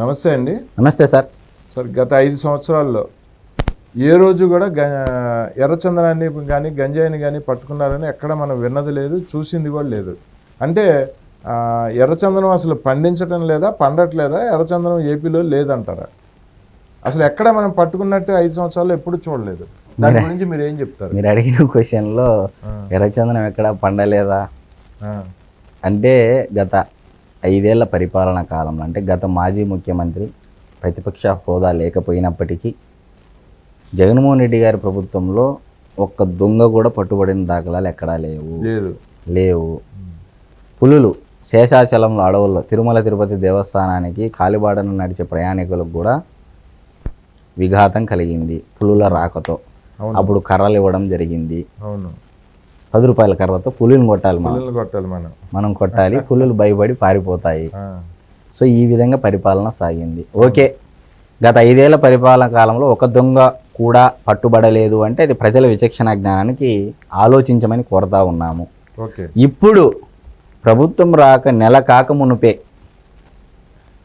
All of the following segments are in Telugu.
నమస్తే అండి. నమస్తే సార్. సార్ గత ఐదు సంవత్సరాల్లో ఏ రోజు కూడా గ ఎర్రచందనాన్ని కానీ గంజాయిని కానీ పట్టుకున్నారని ఎక్కడ మనం విన్నది లేదు చూసింది కూడా లేదు. అంటే ఎర్రచందనం అసలు పండించడం లేదా పండట్లేదా? ఎర్రచందనం ఏపీలో లేదంటారా? అసలు ఎక్కడ మనం పట్టుకున్నట్టు ఐదు సంవత్సరాల్లో ఎప్పుడు చూడలేదు. దాని గురించి మీరు ఏం చెప్తారు? మీరు అడిగిన క్వశ్చన్లో ఎర్రచందనం ఎక్కడ పండలేదా? అంటే గత ఐదేళ్ళ పరిపాలన కాలంలో అంటే గత మాజీ ముఖ్యమంత్రి ప్రతిపక్ష హోదా లేకపోయినప్పటికీ జగన్మోహన్ రెడ్డి గారి ప్రభుత్వంలో ఒక్క దొంగ కూడా పట్టుబడిన దాఖలాలు ఎక్కడా లేవు. లేదు. లేవు. పులులు శేషాచలంలో అడవుల్లో తిరుమల తిరుపతి దేవస్థానానికి కాలిబాడను నడిచే ప్రయాణికులకు కూడా విఘాతం కలిగింది పులుల రాకతో. అప్పుడు కర్రలు ఇవ్వడం జరిగింది. అవును. పది రూపాయల కర్రతో పులిని కొట్టాలి మనం. కొట్టాలి మనం. మనం కొట్టాలి పులులు భయపడి పారిపోతాయి. సో ఈ విధంగా పరిపాలన సాగింది. ఓకే. గత ఐదేళ్ళ పరిపాలన కాలంలో ఒక దొంగ కూడా పట్టుబడలేదు అంటే అది ప్రజల విచక్షణ జ్ఞానానికి ఆలోచించమని కోరుతా ఉన్నాము. ఇప్పుడు ప్రభుత్వం రాక నెల కాక మునుపే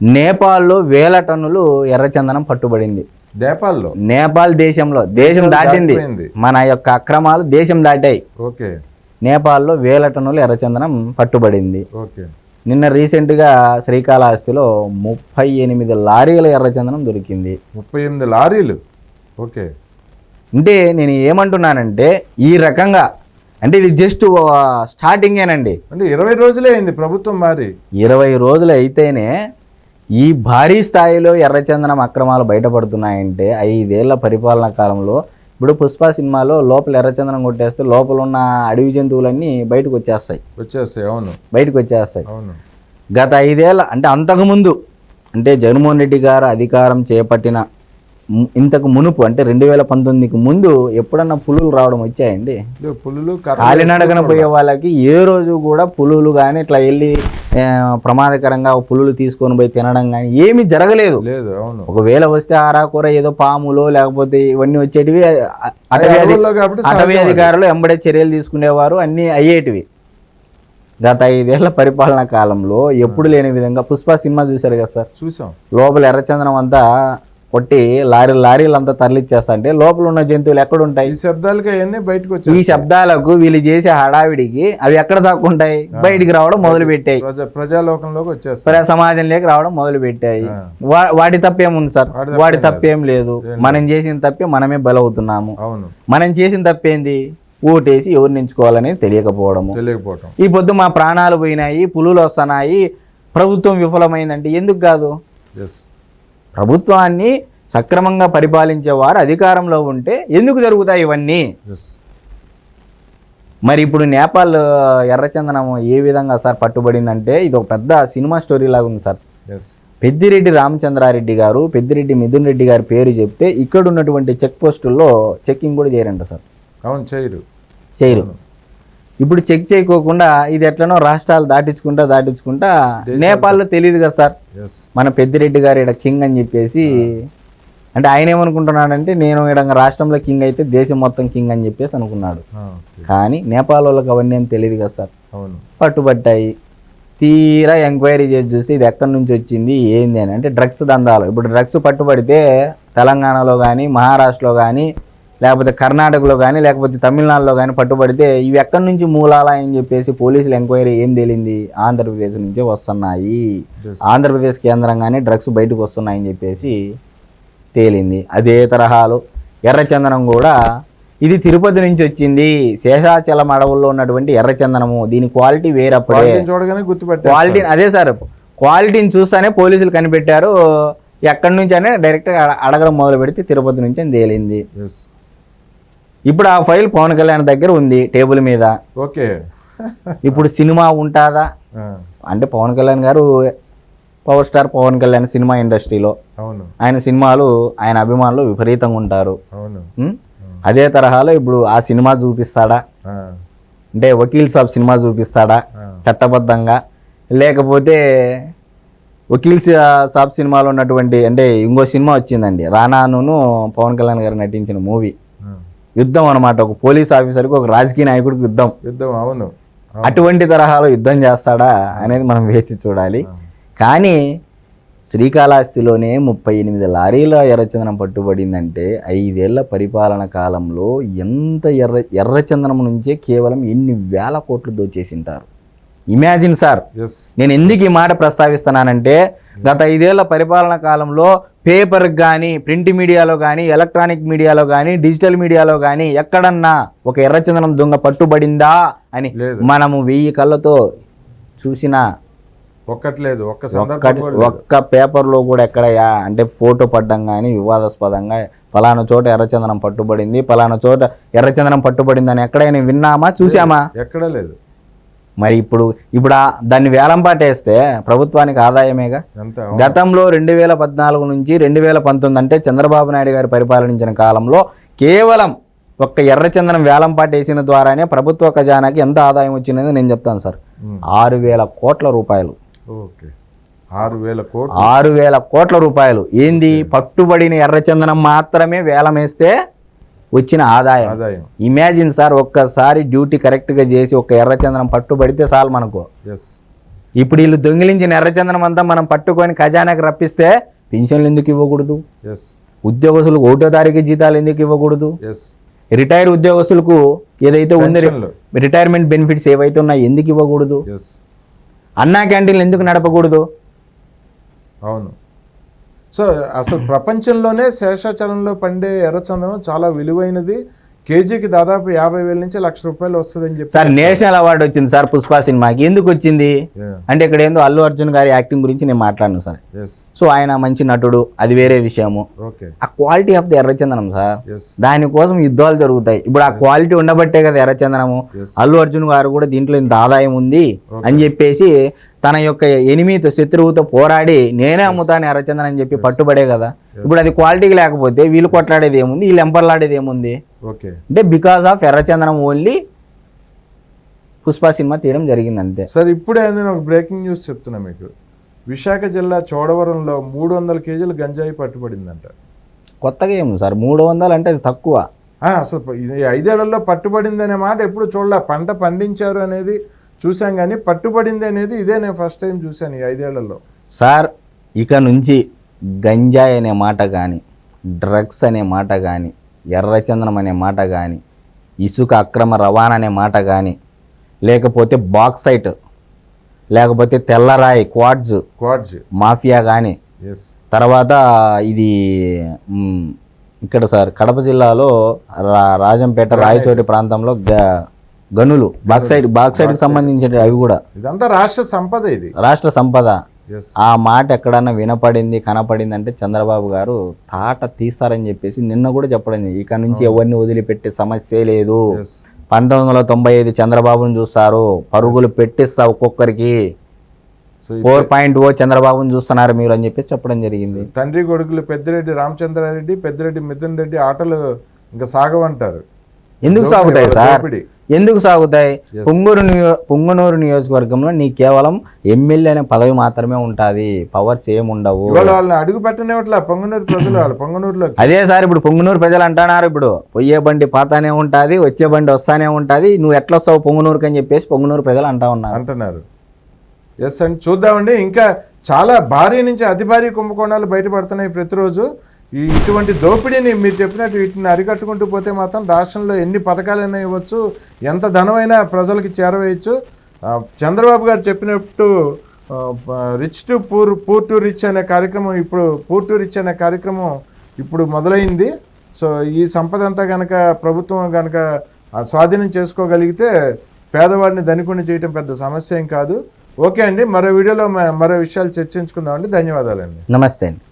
నేపాల్లో వేల టన్నులు ఎర్రచందనం పట్టుబడింది. నేపాల్లో. నేపాల్ దేశంలో దేశం దాటింది. మన యొక్క అక్రమాలు దేశం దాటాయి. ఓకే. నేపాల్లో వేల టన్నులు ఎర్రచందనం పట్టుబడింది. ఓకే. నిన్న రీసెంట్గా శ్రీకాళహస్తిలో ముప్పై ఎనిమిది లారీల ఎర్రచందనం దొరికింది. ముప్పై ఎనిమిది లారీలు. ఓకే. అంటే నేను ఏమంటున్నానంటే ఈ రకంగా అంటే ఇది జస్ట్ స్టార్టింగేనండి. అంటే ఇరవై రోజులే అయింది ప్రభుత్వం మారి. ఇరవై రోజులు అయితేనే ఈ భారీ స్థాయిలో ఎర్రచందనం అక్రమాలు బయటపడుతున్నాయంటే ఐదేళ్ళ పరిపాలన కాలంలో ఇప్పుడు పుష్ప సినిమాలో లోపల ఎర్రచందనం కొట్టేస్తే లోపల ఉన్న అడవి జంతువులన్నీ బయటకు వచ్చేస్తాయి. వచ్చేస్తాయి అవును. బయటకు వచ్చేస్తాయి. అవును. గత ఐదేళ్ళ అంటే అంతకుముందు అంటే జగన్మోహన్ రెడ్డి గారు అధికారం చేపట్టిన ఇంతకు మునుపు అంటే రెండు వేల పంతొమ్మిదికి ముందు ఎప్పుడన్నా పులులు రావడం వచ్చాయండి? పులులు కాలినడకన పోయే వాళ్ళకి ఏ రోజు కూడా పులులు కానీ ఇట్లా వెళ్ళి ప్రమాదకరంగా పులులు తీసుకొని పోయి తినడం కానీ ఏమీ జరగలేదు. లేదు అవును. ఒకవేళ వస్తే ఆరాకూర ఏదో పాములో లేకపోతే ఇవన్నీ వచ్చేటివి అటవీ అటవీ అధికారులు ఎంబడే చర్యలు తీసుకునేవారు అన్నీ అయ్యేటివి. గత ఐదేళ్ళ పరిపాలన కాలంలో ఎప్పుడు లేని విధంగా పుష్ప సినిమా చూశారు కదా సార్? చూసాం. లోపల ఎర్రచందనం అంతా కొట్టి లారీ లారీలు అంతా తరలిచ్చేస్తా అంటే లోపల ఉన్న జంతువులు ఎక్కడ ఉంటాయి ఈ శబ్దాలకి అవన్నీ బయటకు ఈ వచ్చాయి శబ్దాలకు వీళ్ళు చేసే హడావిడికి అవి ఎక్కడ దాక్కుంటాయి? బయటికి రావడం మొదలు పెట్టాయి ప్రజా ప్రజాలోకంలోకి వచ్చేస్తాయి. ప్రజా సమాజంలోకి రావడం మొదలు పెట్టాయి వాటి తప్పేముంది సార్? వాటి తప్పేం లేదు. మనం చేసిన తప్పే మనమే బలవుతున్నాము. మనం చేసిన తప్పేంది? ఓటేసి ఎవరిని ఎంచుకోవాలనేది తెలియకపోవడము. తెలియకపోవటం. ఈ పొద్దు మా ప్రాణాలు పోయినాయి పులులు వస్తున్నాయి ప్రభుత్వం విఫలమైందంటే ఎందుకు కాదు? ప్రభుత్వాన్ని సక్రమంగా పరిపాలించేవారు అధికారంలో ఉంటే ఎందుకు జరుగుతాయి ఇవన్నీ? మరి ఇప్పుడు నేపాల్ ఎర్రచందనం ఏ విధంగా సార్ పట్టుబడిందంటే ఇది ఒక పెద్ద సినిమా స్టోరీ లాగా ఉంది సార్. పెద్దిరెడ్డి రామచంద్రారెడ్డి గారు పెద్దిరెడ్డి మిథున్ రెడ్డి గారి పేరు చెప్తే ఇక్కడ ఉన్నటువంటి చెక్ పోస్టుల్లో చెక్కింగ్ కూడా చేయరంట సార్. అవును చేయరు. చేయరు. ఇప్పుడు చెక్ చేయకోకుండా ఇది ఎట్లనో రాష్ట్రాలు దాటించుకుంటా దాటించుకుంటా నేపాల్లో తెలియదు కదా సార్. మన పెద్దిరెడ్డి గారు ఇక్కడ కింగ్ అని చెప్పేసి అంటే ఆయన ఏమనుకుంటున్నాడంటే నేను ఇక్కడ రాష్ట్రంలో కింగ్ అయితే దేశం మొత్తం కింగ్ అని చెప్పేసి అనుకున్నాడు. కానీ నేపాల్ వాళ్ళకి అవన్నీ ఏం తెలియదు కదా సార్. పట్టుబట్టాయి. తీరా ఎంక్వైరీ చేసి చూస్తే ఇది ఎక్కడి నుంచి వచ్చింది ఏంది అని. అంటే డ్రగ్స్ దందాలు. ఇప్పుడు డ్రగ్స్ పట్టుబడితే తెలంగాణలో కానీ మహారాష్ట్రలో కానీ లేకపోతే కర్ణాటకలో కానీ లేకపోతే తమిళనాడులో కానీ పట్టుబడితే ఇవి ఎక్కడి నుంచి మూలాలా అని చెప్పేసి పోలీసులు ఎంక్వైరీ ఏం తేలింది? ఆంధ్రప్రదేశ్ నుంచే వస్తున్నాయి. ఆంధ్రప్రదేశ్ కేంద్రంగానే డ్రగ్స్ బయటకు వస్తున్నాయని చెప్పేసి తేలింది. అదే తరహాలో ఎర్రచందనం కూడా ఇది తిరుపతి నుంచి వచ్చింది. శేషాచలం అడవుల్లో ఉన్నటువంటి ఎర్రచందనము. దీని క్వాలిటీ వేరప్పుడే. క్వాలిటీ అదే సార్ క్వాలిటీని చూస్తానే పోలీసులు కనిపెట్టారు. ఎక్కడి నుంచి అనే డైరెక్ట్గా అడ- అడగడం మొదలు పెడితే తిరుపతి నుంచి అని తేలింది. ఇప్పుడు ఆ ఫైల్ పవన్ కళ్యాణ్ దగ్గర ఉంది టేబుల్ మీద. ఓకే. ఇప్పుడు సినిమా ఉంటుందా? అంటే Pawan Kalyan garu power star Pawan Kalyan cinema ఇండస్ట్రీలో. అవును. ఆయన సినిమాలు ఆయన అభిమానులు విపరీతంగా ఉంటారు. అవును? అదే తరహాలో ఇప్పుడు ఆ సినిమా చూపిస్తాడా? అంటే వకీల్ సాబ్ సినిమా చూపిస్తాడా. చట్టబద్ధంగా? లేకపోతే వకీల్ సాబ్ సినిమాలో ఉన్నటువంటి అంటే ఇంకో సినిమా వచ్చిందండి. రానాను పవన్ కళ్యాణ్ గారు నటించిన మూవీ. యుద్ధం అనమాట ఒక పోలీస్ ఆఫీసర్కి ఒక రాజకీయ నాయకుడికి యుద్ధం. యుద్ధం అవును. అటువంటి తరహాలో యుద్ధం చేస్తాడా అనేది మనం వేచి చూడాలి. కానీ శ్రీకాళహస్తిలోనే ముప్పై ఎనిమిది లారీల ఎర్రచందనం పట్టుబడిందంటే ఐదేళ్ళ పరిపాలన కాలంలో ఎంత ఎర్ర ఎర్రచందనం నుంచే కేవలం ఎన్ని వేల కోట్లు దోచేసింటారు. Imagine sir. నేను ఎందుకు ఈ మాట ప్రస్తావిస్తున్నానంటే గత ఐదేళ్ళ పరిపాలన కాలంలో పేపర్ కానీ ప్రింట్ మీడియాలో కానీ ఎలక్ట్రానిక్ మీడియాలో కానీ డిజిటల్ మీడియాలో కానీ ఎక్కడన్నా ఒక ఎర్రచందనం దొంగ పట్టుబడిందా అని. మనము వెయ్యి కళ్ళతో చూసిన ఒక్కట్లేదు ఒక్క పేపర్లో కూడా ఎక్కడయా అంటే ఫోటో పడ్డం కానీ వివాదాస్పదంగా పలానా చోట ఎర్రచందనం పట్టుబడింది పలానా చోట ఎర్రచందనం పట్టుబడింది అని ఎక్కడైనా విన్నామా? చూసామా ఎక్కడా లేదు. మరి ఇప్పుడు ఇప్పుడు దాన్ని వేలం పాటేస్తే ప్రభుత్వానికి ఆదాయమేగా? గతంలో రెండు వేల పద్నాలుగు నుంచి రెండు వేల పంతొమ్మిది అంటే చంద్రబాబు నాయుడు గారు పరిపాలించిన కాలంలో కేవలం ఒక్క ఎర్రచందనం వేలం పాటేసిన ద్వారానే ప్రభుత్వ ఖజానాకి ఎంత ఆదాయం వచ్చిందని నేను చెప్తాను సార్. ఆరు వేల కోట్ల రూపాయలు. ఆరు వేల కోట్లు. ఆరు వేల కోట్ల రూపాయలు. ఏంది? పట్టుబడిన ఎర్రచందనం మాత్రమే వేలం వేస్తే వచ్చిన ఆదాయం. ఇమాజిన్ సార్ ఒక్కసారి డ్యూటీ కరెక్ట్గా చేసి ఒక ఎర్రచందనం పట్టుబడితే చాలు మనకు. ఇప్పుడు వీళ్ళు దొంగిలించిన ఎర్రచందనం అంతా మనం పట్టుకొని ఖజానాకి రప్పిస్తే పింఛన్లు ఎందుకు ఇవ్వకూడదు? ఉద్యోగస్తులకు ఒకటో తారీఖు జీతాలు ఎందుకు ఇవ్వకూడదు? రిటైర్ ఉద్యోగస్తులకు ఏదైతే ఉందో. రిటైర్మెంట్ బెనిఫిట్స్ ఏవైతే ఉన్నాయో ఎందుకు ఇవ్వకూడదు? అన్నా క్యాంటీన్లు ఎందుకు నడపకూడదు? అవును. సో అసలు ప్రపంచంలోనే శేషాచలంలో పండే ఎర్రచందనం చాలా విలువైనది. కేజీకి దాదాపు యాభై వేల నుంచి లక్ష రూపాయలు వస్తుందని చెప్పి సార్ నేషనల్ అవార్డు వచ్చింది సార్ పుష్ప సినిమాకి. ఎందుకు వచ్చింది? అంటే ఇక్కడ ఏందో అల్లు అర్జున్ గారి యాక్టింగ్ గురించి నేను మాట్లాడను సార్. సో ఆయన మంచి నటుడు అది వేరే విషయము. ఆ క్వాలిటీ ఆఫ్ ది ఎర్రచందనం సార్. దానికోసం యుద్ధాలు జరుగుతాయి. ఇప్పుడు ఆ క్వాలిటీ ఉండబట్టే కదా ఎర్రచందనము. అల్లు అర్జున్ గారు కూడా దీంట్లో ఇంత ఆదాయం ఉంది అని చెప్పేసి తన యొక్క ఎనిమితో శత్రువుతో పోరాడి నేనే అమ్ముతాను ఎర్రచందనం అని చెప్పి పట్టుబడే కదా. ఇప్పుడు అది క్వాలిటీకి లేకపోతే వీళ్ళు కొట్లాడేది ఏముంది? వీళ్ళు ఎంపర్లాడేది ఏముంది? అంటే బికాస్ ఆఫ్ ఎర్రచందనం ఓన్లీ పుష్ప సినిమా తీయడం జరిగింది అంతే. సార్ ఇప్పుడే నేను ఒక బ్రేకింగ్ న్యూస్ చెప్తున్నా మీకు. విశాఖ జిల్లా చోడవరంలో మూడు వందల కేజీలు గంజాయి పట్టుబడిందంట. కొత్తగా ఏముంది సార్? మూడు వందలు అంటే అది తక్కువ. అసలు ఐదేళ్ళలో పట్టుబడింది అనే మాట ఎప్పుడు చూడలే. పంట పండించారు అనేది చూసాం కానీ పట్టుబడింది అనేది ఇదే నేను ఫస్ట్ టైం చూశాను ఈ ఐదేళ్ళలో. సార్ ఇక నుంచి గంజాయి అనే మాట కానీ డ్రగ్స్ అనే మాట కానీ ఎర్రచందనం అనే మాట కానీ ఇసుక అక్రమ రవాణా అనే మాట కానీ లేకపోతే బాక్సైట్ లేకపోతే తెల్లరాయి క్వాడ్జ్ క్వాడ్జ్ మాఫియా కానీ తర్వాత ఇది ఇక్కడ సార్ కడప జిల్లాలో రా రాజంపేట. రాయచోటి ప్రాంతంలో గ- గనులు బాక్సైడ్ బాక్సైడ్కి సంబంధించిన అవి కూడా. ఇదంతా రాష్ట్ర సంపద ఇది. రాష్ట్ర సంపద. ఆ మాట ఎక్కడన్నా వినపడింది కనపడింది అంటే చంద్రబాబు గారు తాట తీస్తారని చెప్పేసి నిన్న కూడా చెప్పడం. ఇక నుంచి ఎవరిని వదిలిపెట్టే సమస్యే లేదు. పంతొమ్మిది వందల తొంభై ఐదు చంద్రబాబును చూస్తారు. పరుగులు పెట్టిస్తా ఒక్కొక్కరికి. ఫోర్ పాయింట్ ఓ చంద్రబాబును చూస్తున్నారు మీరు అని చెప్పి చెప్పడం జరిగింది. తండ్రి కొడుకులు పెద్దిరెడ్డి రామచంద్రారెడ్డి పెద్దిరెడ్డి మిథున్ రెడ్డి ఆటలు ఇంకా సాగవంటారు. ఎందుకు సాగుతాయి సార్? ఎందుకు సాగుతాయి? పొంగూరు నియో పొంగనూరు నియోజకవర్గంలో నీ కేవలం ఎమ్మెల్యే అనే పదవి మాత్రమే ఉంటుంది. పవర్స్ ఏమి ఉండవు. ఇవాళ వాళ్ళని అడుగు పెట్టనివ్వట్లే పొంగనూరు ప్రజలు వాళ్ళు పొంగనూరులో. అదే సార్ ఇప్పుడు పొంగునూరు ప్రజలు అంటున్నారు ఇప్పుడు. పోయే బండి పాతానే ఉంటుంది వచ్చే బండి వస్తానే ఉంటుంది. నువ్వు ఎట్లా వస్తావు పొంగునూరుకి అని చెప్పేసి పొంగునూరు ప్రజలు అంటా ఉన్నారు. అంటున్నారు. ఎస్ అండి చూద్దామండి. ఇంకా చాలా భారీ నుంచి అతి భారీ కుంభకోణాలు బయటపడుతున్నాయి ప్రతిరోజు. ఈ ఇటువంటి దోపిడీని మీరు చెప్పినట్టు వీటిని అరికట్టుకుంటూ పోతే మాత్రం రాష్ట్రంలో ఎన్ని పథకాలైనా ఇవ్వచ్చు ఎంత ధనమైనా ప్రజలకి చేరవేయచ్చు. చంద్రబాబు గారు చెప్పినట్టు rich to poor poor to rich అనే కార్యక్రమం ఇప్పుడు పూర్ టు రిచ్ అనే కార్యక్రమం ఇప్పుడు మొదలైంది. సో ఈ సంపద అంతా కనుక ప్రభుత్వం కనుక స్వాధీనం చేసుకోగలిగితే పేదవాడిని ధనికుని చేయటం పెద్ద సమస్య ఏం కాదు. ఓకే అండి మరో వీడియోలో మరో విషయాలు చర్చించుకుందామండి. ధన్యవాదాలండి. నమస్తే అండి.